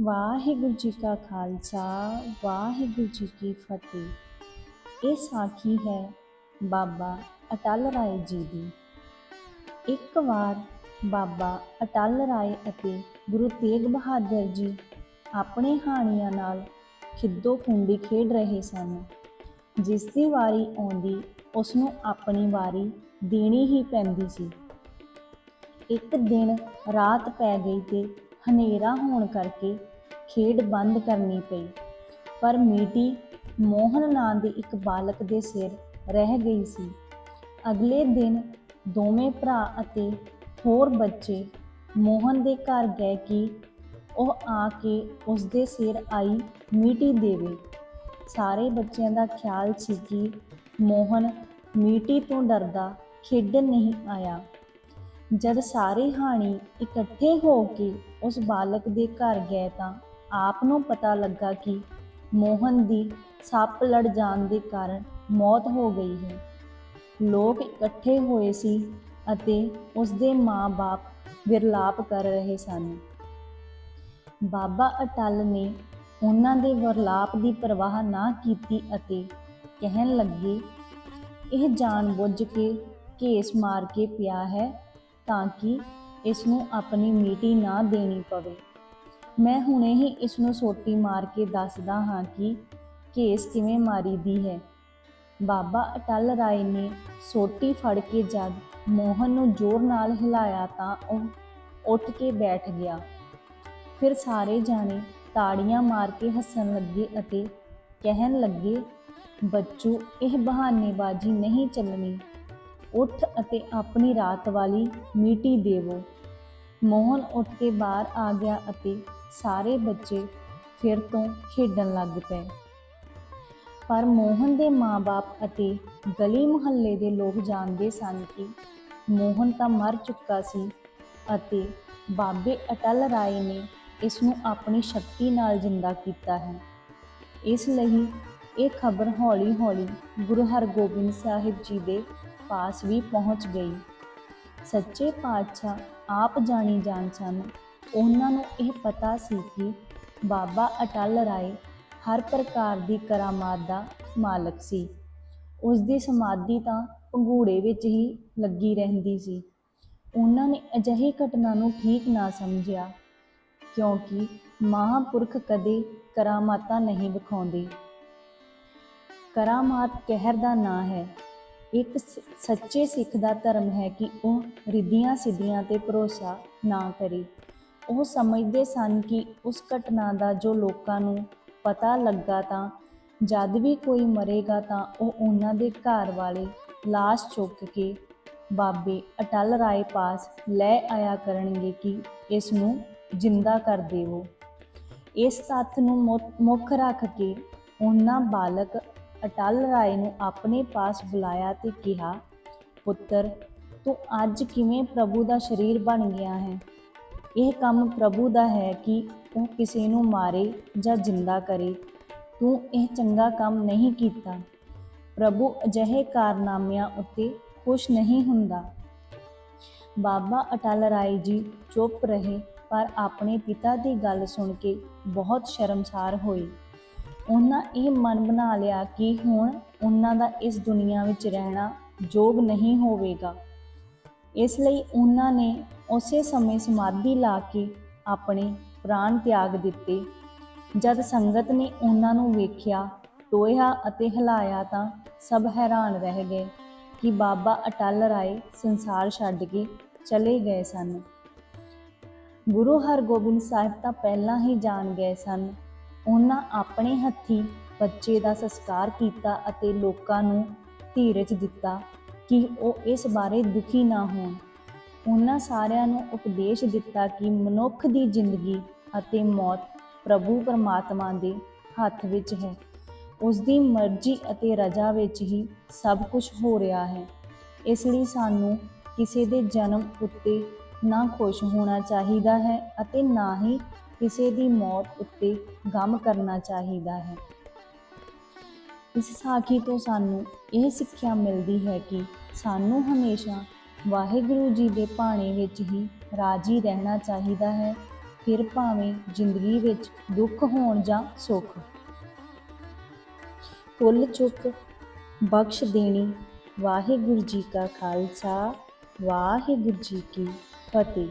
ਵਾਹਿਗੁਰੂ ਜੀ ਕਾ ਖਾਲਸਾ, ਵਾਹਿਗੁਰੂ ਜੀ ਕੀ ਫਤਿਹ। ਇਹ ਸਾਖੀ ਹੈ ਬਾਬਾ ਅਟਲ ਰਾਏ ਜੀ ਦੀ। ਇੱਕ ਵਾਰ ਬਾਬਾ ਅਟਲ ਰਾਏ ਅਤੇ ਗੁਰੂ ਤੇਗ ਬਹਾਦਰ ਜੀ ਆਪਣੇ ਹਾਣੀਆਂ ਨਾਲ ਖਿੱਦੋ ਖੁੰਡੀ ਖੇਡ ਰਹੇ ਸਨ। ਜਿਸ ਦੀ ਵਾਰੀ ਆਉਂਦੀ ਉਸ ਨੂੰ ਆਪਣੀ ਵਾਰੀ ਦੇਣੀ ਹੀ ਪੈਂਦੀ ਸੀ। ਇੱਕ ਦਿਨ ਰਾਤ ਪੈ ਗਈ ਤੇ ਹਨੇਰਾ ਹੋਣ ਕਰਕੇ ਖੇਡ ਬੰਦ ਕਰਨੀ ਪਈ। ਪਰ ਮੀਟੀ ਮੋਹਨ ਨਾਂ ਦੇ ਇੱਕ ਬਾਲਕ ਦੇ ਸਿਰ ਰਹਿ ਗਈ ਸੀ। ਅਗਲੇ ਦਿਨ ਦੋਵੇਂ ਭਰਾ ਅਤੇ ਹੋਰ ਬੱਚੇ ਮੋਹਨ ਦੇ ਘਰ ਗਏ ਕਿ ਉਹ ਆ ਕੇ ਉਸ ਦੇ ਸਿਰ ਆਈ ਮੀਟੀ ਦੇਵੇ। ਸਾਰੇ ਬੱਚਿਆਂ ਦਾ ਖਿਆਲ ਸੀ ਕਿ ਮੋਹਨ ਮੀਟੀ ਤੋਂ ਡਰਦਾ ਖੇਡਣ ਨਹੀਂ ਆਇਆ। ਜਦ ਸਾਰੇ ਹਾਣੀ ਇਕੱਠੇ ਹੋ ਕੇ ਉਸ ਬਾਲਕ ਦੇ ਘਰ ਗਏ ਤਾਂ ਆਪ ਨੂੰ ਪਤਾ ਲੱਗਾ ਕਿ ਮੋਹਨ ਦੀ ਸੱਪ ਲੜ ਜਾਣ ਦੇ ਕਾਰਨ ਮੌਤ ਹੋ ਗਈ ਹੈ। ਲੋਕ ਇਕੱਠੇ ਹੋਏ ਸੀ ਅਤੇ ਉਸ ਦੇ ਮਾਂ-ਬਾਪ ਵਿਰਲਾਪ ਕਰ ਰਹੇ ਸਨ। ਬਾਬਾ ਅਟਲ ਨੇ ਉਹਨਾਂ ਦੇ ਵਿਰਲਾਪ ਦੀ ਪਰਵਾਹ ਨਾ ਕੀਤੀ ਅਤੇ ਕਹਿਣ ਲੱਗੇ, ਇਹ ਜਾਣਬੁੱਝ ਕੇ ਘੇਸ ਮਾਰ ਕੇ ਪਿਆ ਹੈ। ਤਾਂ ਕਿ ਇਸ ਨੂੰ ਆਪਣੀ ਮੀਟੀ ਨਾ ਦੇਣੀ ਪਵੇ। ਮੈਂ ਹੁਣੇ ਹੀ ਇਸ ਨੂੰ ਸੋਟੀ ਮਾਰ ਕੇ ਦੱਸਦਾ ਹਾਂ ਕਿ ਕੇਸ ਕਿਵੇਂ ਮਾਰੀ ਦੀ ਹੈ। ਬਾਬਾ ਅਟਲ ਰਾਏ ਨੇ ਸੋਟੀ ਫੜ ਕੇ ਜਦ ਮੋਹਨ ਨੂੰ ਜ਼ੋਰ ਨਾਲ ਹਿਲਾਇਆ ਤਾਂ ਉਹ ਉੱਠ ਕੇ ਬੈਠ ਗਿਆ। ਫਿਰ ਸਾਰੇ ਜਾਣੇ ਤਾੜੀਆਂ ਮਾਰ ਕੇ ਹੱਸਣ ਲੱਗੇ ਅਤੇ ਕਹਿਣ ਲੱਗੇ, ਬੱਚੂ, ਇਹ ਬਹਾਨੇਬਾਜ਼ੀ ਨਹੀਂ ਚੱਲਣੀ। ਉੱਠ ਅਤੇ ਆਪਣੀ ਰਾਤ ਵਾਲੀ ਮੀਟੀ ਦੇਵੋ। ਮੋਹਨ ਉੱਠ ਕੇ ਬਾਹਰ ਆ ਗਿਆ ਅਤੇ ਸਾਰੇ ਬੱਚੇ ਫਿਰ ਤੋਂ ਖੇਡਣ ਲੱਗ ਪਏ। ਪਰ ਮੋਹਨ ਦੇ ਮਾਪੇ ਅਤੇ ਗਲੀ ਮੁਹੱਲੇ ਦੇ ਲੋਕ ਜਾਣਦੇ ਸਨ ਕਿ ਮੋਹਨ ਤਾਂ ਮਰ ਚੁੱਕਾ ਸੀ ਅਤੇ ਬਾਬੇ ਅਟਲ ਰਾਏ ਨੇ ਇਸ ਨੂੰ ਆਪਣੀ ਸ਼ਕਤੀ ਨਾਲ ਜਿੰਦਾ ਕੀਤਾ ਹੈ। ਇਸ ਲਈ ਇਹ ਖਬਰ ਹੌਲੀ-ਹੌਲੀ ਗੁਰੂ ਹਰਗੋਬਿੰਦ ਸਾਹਿਬ ਜੀ ਦੇ ਪਾਸ ਵੀ ਪਹੁੰਚ ਗਈ। ਸੱਚੇ ਪਾਤਸ਼ਾਹ ਆਪ ਜਾਣੀ ਜਾਣ ਸਨ। ਉਹਨਾਂ ਨੂੰ ਇਹ ਪਤਾ ਸੀ ਕਿ ਬਾਬਾ ਅਟਲ ਰਾਏ ਹਰ ਪ੍ਰਕਾਰ ਦੀ ਕਰਾਮਾਤ ਦਾ ਮਾਲਕ ਸੀ। ਉਸ ਦੀ ਸਮਾਧੀ ਤਾਂ ਪੰਘੂੜੇ ਵਿੱਚ ਹੀ ਲੱਗੀ ਰਹਿੰਦੀ ਸੀ। ਉਹਨਾਂ ਨੇ ਅਜਿਹੀ ਘਟਨਾ ਨੂੰ ਠੀਕ ਨਾ ਸਮਝਿਆ, ਕਿਉਂਕਿ ਮਹਾਪੁਰਖ ਕਦੇ ਕਰਾਮਾਤਾਂ ਨਹੀਂ ਵਿਖਾਉਂਦੇ। ਕਰਾਮਾਤ ਕਹਿਰ ਦਾ ਨਾਂ ਹੈ। ਇੱਕ ਸੱਚੇ ਸਿੱਖ ਦਾ ਧਰਮ ਹੈ ਕਿ ਉਹ ਰਿੱਧੀਆਂ ਸਿੱਧੀਆਂ ਤੇ ਭਰੋਸਾ ਨਾ ਕਰੇ। ਉਹ ਸਮਝਦੇ ਸਨ ਕਿ ਉਸ ਘਟਨਾ ਦਾ ਜੋ ਲੋਕਾਂ ਨੂੰ ਪਤਾ ਲੱਗਾ ਤਾਂ ਜਦ ਵੀ ਕੋਈ ਮਰੇਗਾ ਤਾਂ ਉਹ ਉਹਨਾਂ ਦੇ ਘਰ ਵਾਲੇ ਲਾਸ਼ ਚੁੱਕ ਕੇ ਬਾਬੇ ਅਟਲ ਰਾਏ ਪਾਸ ਲੈ ਆਇਆ ਕਰਨਗੇ ਕਿ ਇਸ ਨੂੰ ਜਿੰਦਾ ਕਰ ਦੇਵੋ। ਇਸ ਤੱਥ ਨੂੰ ਮੁੱਖ ਰੱਖ ਕੇ ਉਹਨਾਂ ਬਾਲਕ ਅਟਲ ਰਾਏ ਨੂੰ ਆਪਣੇ ਪਾਸ ਬੁਲਾਇਆ ਤੇ ਕਿਹਾ, ਪੁੱਤਰ, ਤੂੰ ਅੱਜ ਕਿਵੇਂ ਪ੍ਰਭੂ ਦਾ ਸਰੀਰ ਬਣ ਗਿਆ ਹੈ? ਇਹ ਕੰਮ ਪ੍ਰਭੂ ਦਾ ਹੈ ਕਿ ਉਹ ਕਿਸੇ ਨੂੰ ਮਾਰੇ ਜਾਂ ਜਿੰਦਾ ਕਰੇ। ਤੂੰ ਇਹ ਚੰਗਾ ਕੰਮ ਨਹੀਂ ਕੀਤਾ। ਪ੍ਰਭੂ ਅਜਿਹੇ ਕਾਰਨਾਮਿਆਂ ਉੱਤੇ ਖੁਸ਼ ਨਹੀਂ ਹੁੰਦਾ। ਬਾਬਾ ਅਟਲ ਰਾਏ ਜੀ ਚੁੱਪ ਰਹੇ, ਪਰ ਆਪਣੇ ਪਿਤਾ ਦੀ ਗੱਲ ਸੁਣ ਕੇ ਬਹੁਤ ਸ਼ਰਮਸਾਰ ਹੋਏ। ਉਹਨਾਂ ਇਹ ਮਨ ਬਣਾ ਲਿਆ ਕਿ ਹੁਣ ਉਹਨਾਂ ਦਾ ਇਸ ਦੁਨੀਆ ਵਿੱਚ ਰਹਿਣਾ ਯੋਗ ਨਹੀਂ ਹੋਵੇਗਾ। ਇਸ ਲਈ ਉਹਨਾਂ ਨੇ ਉਸੇ ਸਮੇਂ ਸਮਾਧੀ ਲਾ ਕੇ ਆਪਣੇ ਪ੍ਰਾਣ ਤਿਆਗ ਦਿੱਤੇ। ਜਦ ਸੰਗਤ ਨੇ ਉਹਨਾਂ ਨੂੰ ਵੇਖਿਆ ਟੋਇਆ ਅਤੇ ਹਿਲਾਇਆ ਤਾਂ ਸਭ ਹੈਰਾਨ ਰਹਿ ਗਏ ਕਿ ਬਾਬਾ ਅਟਲ ਰਾਏ ਸੰਸਾਰ ਛੱਡ ਕੇ ਚਲੇ ਗਏ ਸਨ। ਗੁਰੂ ਹਰਗੋਬਿੰਦ ਸਾਹਿਬ ਤਾਂ ਪਹਿਲਾਂ ਹੀ ਜਾਣ ਗਏ ਸਨ ਉਹਨਾਂ ਆਪਣੇ ਹੱਥੀ ਬੱਚੇ ਦਾ ਸੰਸਕਾਰ ਕੀਤਾ ਅਤੇ ਲੋਕਾਂ ਨੂੰ ਧੀਰਜ ਦਿੱਤਾ ਕਿ ਉਹ ਇਸ ਬਾਰੇ ਦੁਖੀ ਨਾ ਹੋਣ। ਉਹਨਾਂ ਸਾਰਿਆਂ ਨੂੰ ਉਪਦੇਸ਼ ਦਿੱਤਾ ਕਿ ਮਨੁੱਖ ਦੀ ਜ਼ਿੰਦਗੀ ਅਤੇ ਮੌਤ ਪ੍ਰਭੂ ਪਰਮਾਤਮਾ ਦੇ ਹੱਥ ਵਿੱਚ ਹੈ। ਉਸ ਦੀ ਮਰਜ਼ੀ ਅਤੇ ਰਜ਼ਾ ਵਿੱਚ ਹੀ ਸਭ ਕੁਝ ਹੋ ਰਿਹਾ ਹੈ। ਇਸ ਲਈ ਸਾਨੂੰ ਕਿਸੇ ਦੇ ਜਨਮ ਉੱਤੇ ਨਾ ਖੁਸ਼ ਹੋਣਾ ਚਾਹੀਦਾ ਹੈ ਅਤੇ ਨਾ ਹੀ ਕਿਸੇ ਦੀ ਮੌਤ ਉੱਤੇ ਗਮ ਕਰਨਾ ਚਾਹੀਦਾ ਹੈ। ਇਸ ਸਾਖੀ ਤੋਂ ਸਾਨੂੰ ਇਹ ਸਿੱਖਿਆ ਮਿਲਦੀ ਹੈ ਕਿ ਸਾਨੂੰ ਹਮੇਸ਼ਾ ਵਾਹਿਗੁਰੂ ਜੀ ਦੇ ਭਾਣੇ ਵਿੱਚ ਹੀ ਰਾਜੀ ਰਹਿਣਾ ਚਾਹੀਦਾ ਹੈ, ਫਿਰ ਭਾਵੇਂ ਜ਼ਿੰਦਗੀ ਵਿੱਚ ਦੁੱਖ ਹੋਣ ਜਾਂ ਸੁੱਖ। ਭੁੱਲ ਚੁੱਕ ਬਖਸ਼ ਦੇਣੀ, ਵਾਹਿਗੁਰੂ ਜੀ ਕਾ ਖਾਲਸਾ, ਵਾਹਿਗੁਰੂ ਜੀ ਕੀ ਫਤਿਹ।